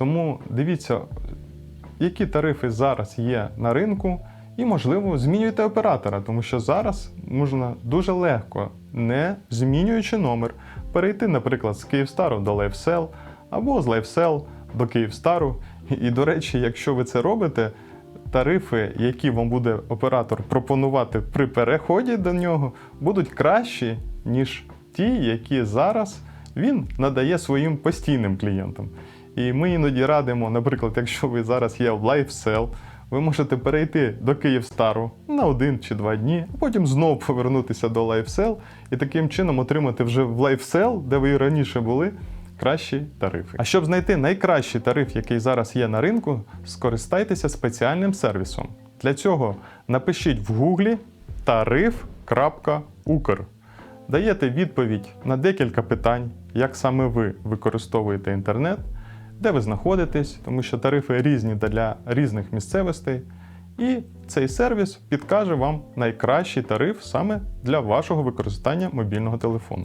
Тому дивіться, які тарифи зараз є на ринку, і, можливо, змінюйте оператора, тому що зараз можна дуже легко, не змінюючи номер, перейти, наприклад, з Київстару до LifeSell або з LifeSell до Київстару. І, до речі, якщо ви це робите, тарифи, які вам буде оператор пропонувати при переході до нього, будуть кращі, ніж ті, які зараз він надає своїм постійним клієнтам. І ми іноді радимо, наприклад, якщо ви зараз є в LifeSell, ви можете перейти до Київстару на один чи два дні, а потім знову повернутися до LifeSell і таким чином отримати вже в LifeSell, де ви і раніше були, кращі тарифи. А щоб знайти найкращий тариф, який зараз є на ринку, скористайтеся спеціальним сервісом. Для цього напишіть в гуглі тариф.укр. Даєте відповідь на декілька питань, як саме ви використовуєте інтернет, де ви знаходитесь, тому що тарифи різні для різних місцевостей. І цей сервіс підкаже вам найкращий тариф саме для вашого використання мобільного телефону.